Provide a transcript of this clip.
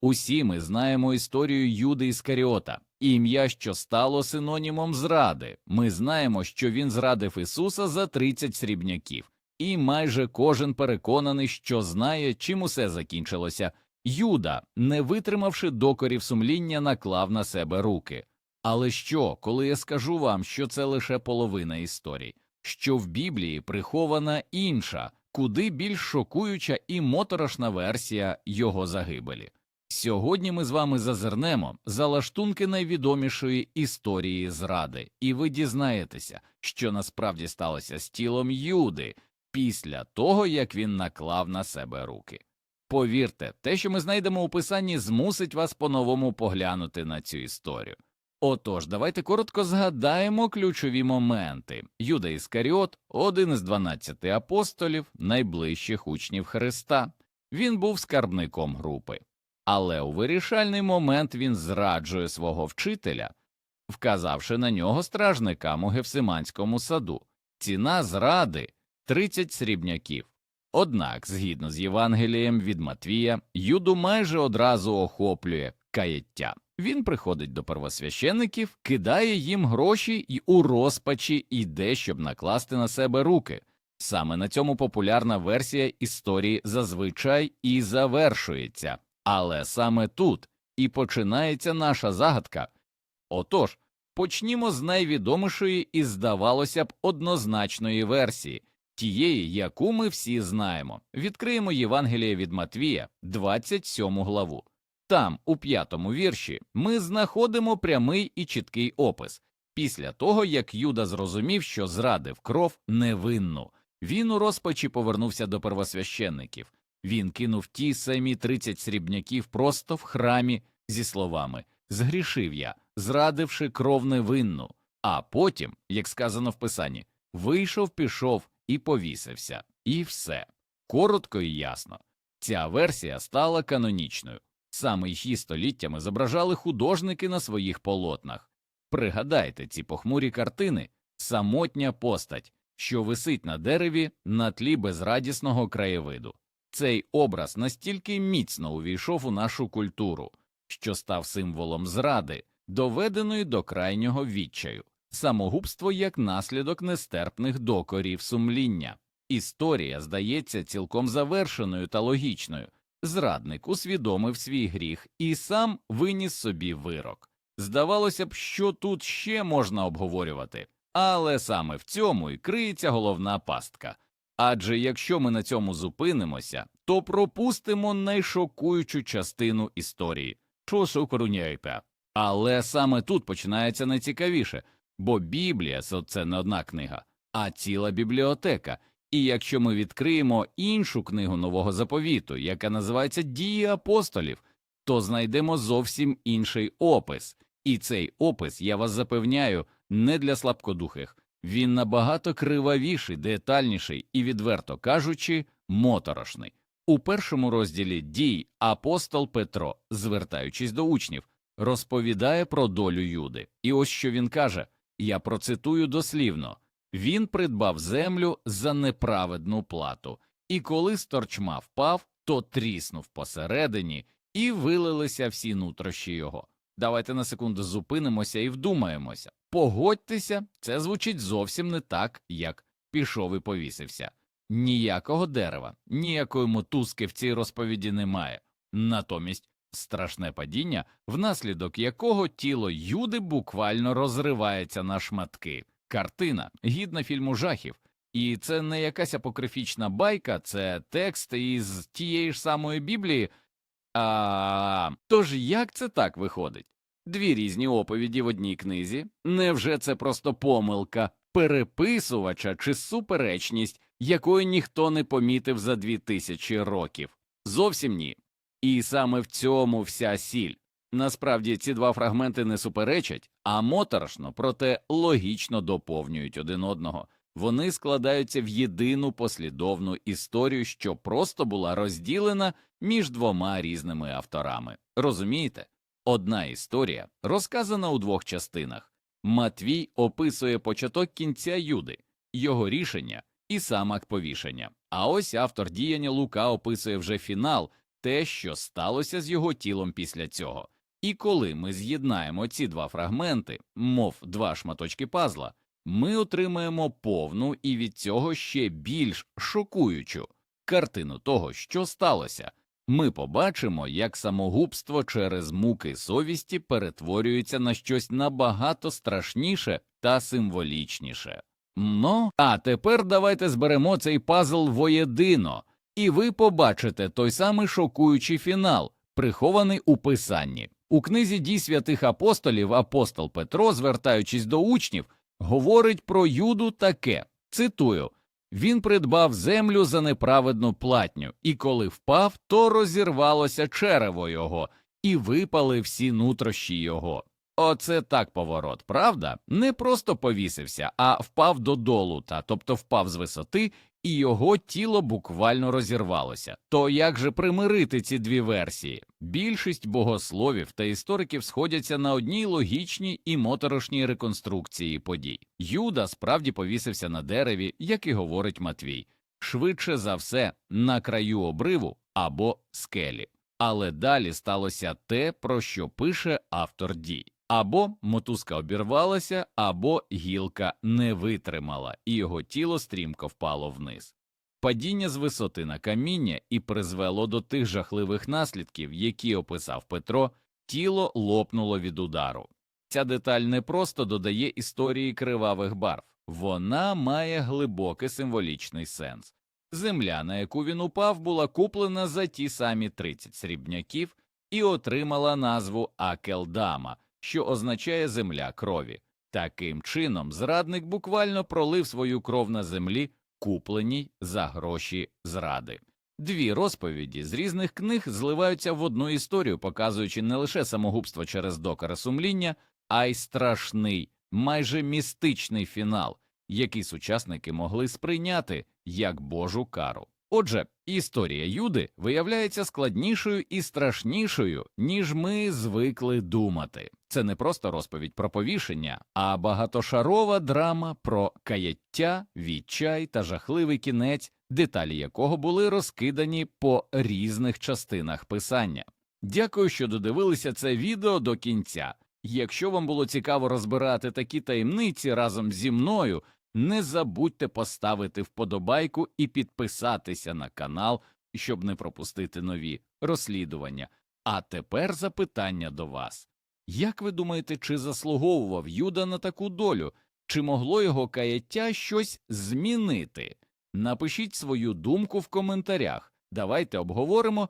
Усі ми знаємо історію Юди Іскаріота, ім'я, що стало синонімом зради. Ми знаємо, що він зрадив Ісуса за 30 срібняків, і майже кожен переконаний, що знає, чим усе закінчилося. Юда, не витримавши докорів сумління, наклав на себе руки. Але що, коли я скажу вам, що це лише половина історії, що в Біблії прихована інша, куди більш шокуюча і моторошна версія його загибелі? Сьогодні ми з вами зазирнемо за лаштунки найвідомішої історії зради, і ви дізнаєтеся, що насправді сталося з тілом Юди після того, як він наклав на себе руки. Повірте, те, що ми знайдемо у писанні, змусить вас по-новому поглянути на цю історію. Отож, давайте коротко згадаємо ключові моменти. Юда Іскаріот – один із дванадцяти апостолів, найближчих учнів Христа. Він був скарбником групи. Але у вирішальний момент він зраджує свого вчителя, вказавши на нього стражникам у Гефсиманському саду. Ціна зради 30 срібняків. Однак, згідно з Євангелієм від Матвія, Юду майже одразу охоплює каяття. Він приходить до первосвящеників, кидає їм гроші і у розпачі йде, щоб накласти на себе руки. Саме на цьому популярна версія історії зазвичай і завершується. Але саме тут і починається наша загадка. Отож, почнімо з найвідомішої і, здавалося б, однозначної версії, тієї, яку ми всі знаємо. Відкриємо Євангеліє від Матвія, 27 главу. Там, у п'ятому вірші, ми знаходимо прямий і чіткий опис. Після того, як Юда зрозумів, що зрадив кров невинну, він у розпачі повернувся до первосвященників. Він кинув ті самі 30 срібняків просто в храмі зі словами Згрішив я, зрадивши кров невинну. А потім, як сказано в писанні, вийшов, пішов і повісився. І все. Коротко і ясно. Ця версія стала канонічною. Саме її століттями зображали художники на своїх полотнах. Пригадайте ці похмурі картини, самотня постать, що висить на дереві на тлі безрадісного краєвиду. Цей образ настільки міцно увійшов у нашу культуру, що став символом зради, доведеної до крайнього відчаю, самогубство як наслідок нестерпних докорів сумління. Історія здається цілком завершеною та логічною. Зрадник усвідомив свій гріх і сам виніс собі вирок. Здавалося б, що тут ще можна обговорювати, але саме в цьому і криється головна пастка. Адже якщо ми на цьому зупинимося, то пропустимо найшокуючу частину історії що сукоруняйте. Але саме тут починається найцікавіше, бо Біблія це не одна книга, а ціла бібліотека. І якщо ми відкриємо іншу книгу нового заповіту, яка називається Дії апостолів, то знайдемо зовсім інший опис. І цей опис, я вас запевняю, не для слабкодухих. Він набагато кривавіший, детальніший і, відверто кажучи, моторошний. У першому розділі дій апостол Петро, звертаючись до учнів, розповідає про долю Юди. І ось що він каже: я процитую дослівно він придбав землю за неправедну плату, і коли сторчма впав, то тріснув посередині і вилилися всі нутрощі його. Давайте на секунду зупинимося і вдумаємося. Погодьтеся, це звучить зовсім не так, як пішов і повісився. Ніякого дерева, ніякої мотузки в цій розповіді немає. Натомість страшне падіння, внаслідок якого тіло Юди буквально розривається на шматки. Картина гідна фільму жахів, і це не якась апокрифічна байка, це текст із тієї ж самої Біблії. А тож як це так виходить? Дві різні оповіді в одній книзі. Невже це просто помилка переписувача чи суперечність, якої ніхто не помітив за дві тисячі років? Зовсім ні. І саме в цьому вся сіль. Насправді ці два фрагменти не суперечать, а моторошно, проте логічно доповнюють один одного. Вони складаються в єдину послідовну історію, що просто була розділена між двома різними авторами. Розумієте? Одна історія розказана у двох частинах. Матвій описує початок кінця Юди, його рішення і сам акт повішення. А ось автор діяння Лука описує вже фінал, те, що сталося з його тілом після цього. І коли ми з'єднаємо ці два фрагменти, мов два шматочки пазла, ми отримаємо повну і від цього ще більш шокуючу картину того, що сталося. Ми побачимо, як самогубство через муки совісті перетворюється на щось набагато страшніше та символічніше. Ну, а тепер давайте зберемо цей пазл воєдино, і ви побачите той самий шокуючий фінал, прихований у писанні. У книзі дій святих апостолів апостол Петро, звертаючись до учнів, говорить про Юду таке цитую він придбав землю за неправедну платню, і коли впав, то розірвалося черево його, і випали всі нутрощі його. Оце так поворот, правда? Не просто повісився, а впав додолу, та тобто впав з висоти, і його тіло буквально розірвалося. То як же примирити ці дві версії? Більшість богословів та істориків сходяться на одній логічній і моторошній реконструкції подій. Юда справді повісився на дереві, як і говорить Матвій, швидше за все на краю обриву або скелі. Але далі сталося те, про що пише автор дій. Або мотузка обірвалася, або гілка не витримала, і його тіло стрімко впало вниз. Падіння з висоти на каміння і призвело до тих жахливих наслідків, які описав Петро, тіло лопнуло від удару. Ця деталь не просто додає історії кривавих барв, вона має глибокий символічний сенс. Земля, на яку він упав, була куплена за ті самі 30 срібняків і отримала назву Акелдама, що означає земля крові. Таким чином, зрадник буквально пролив свою кров на землі, купленій за гроші зради. Дві розповіді з різних книг зливаються в одну історію, показуючи не лише самогубство через докори сумління, а й страшний, майже містичний фінал, який сучасники могли сприйняти як божу кару. Отже, історія Юди виявляється складнішою і страшнішою, ніж ми звикли думати. Це не просто розповідь про повішення, а багатошарова драма про каяття, відчай та жахливий кінець, деталі якого були розкидані по різних частинах писання. Дякую, що додивилися це відео до кінця. Якщо вам було цікаво розбирати такі таємниці разом зі мною, не забудьте поставити вподобайку і підписатися на канал, щоб не пропустити нові розслідування. А тепер запитання до вас. Як ви думаєте, чи заслуговував Юда на таку долю, чи могло його каяття щось змінити? Напишіть свою думку в коментарях. Давайте обговоримо